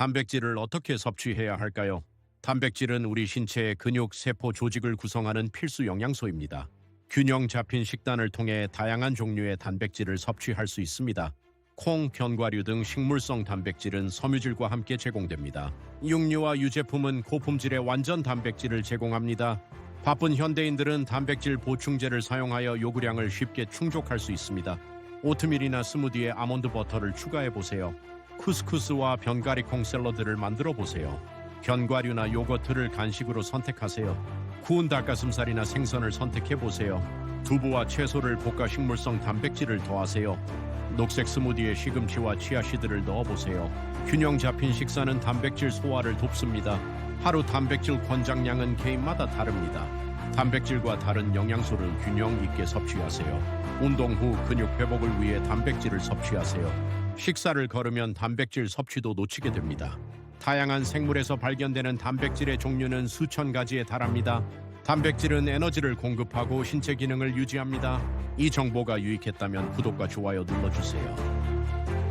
단백질을 어떻게 섭취해야 할까요? 단백질은 우리 신체의 근육, 세포, 조직을 구성하는 필수 영양소입니다. 균형 잡힌 식단을 통해 다양한 종류의 단백질을 섭취할 수 있습니다. 콩, 견과류 등 식물성 단백질은 섬유질과 함께 제공됩니다. 육류와 유제품은 고품질의 완전 단백질을 제공합니다. 바쁜 현대인들은 단백질 보충제를 사용하여 요구량을 쉽게 충족할 수 있습니다. 오트밀이나 스무디에 아몬드 버터를 추가해 보세요. 쿠스쿠스와 변가리콩 샐러드를 만들어 보세요. 견과류나 요거트를 간식으로 선택하세요. 구운 닭가슴살이나 생선을 선택해 보세요. 두부와 채소를 볶아 식물성 단백질을 더하세요. 녹색 스무디에 시금치와 치아씨드를 넣어 보세요. 균형 잡힌 식사는 단백질 소화를 돕습니다. 하루 단백질 권장량은 개인마다 다릅니다. 단백질과 다른 영양소를 균형 있게 섭취하세요. 운동 후 근육 회복을 위해 단백질을 섭취하세요. 식사를 거르면 단백질 섭취도 놓치게 됩니다. 다양한 생물에서 발견되는 단백질의 종류는 수천 가지에 달합니다. 단백질은 에너지를 공급하고 신체 기능을 유지합니다. 이 정보가 유익했다면 구독과 좋아요 눌러주세요.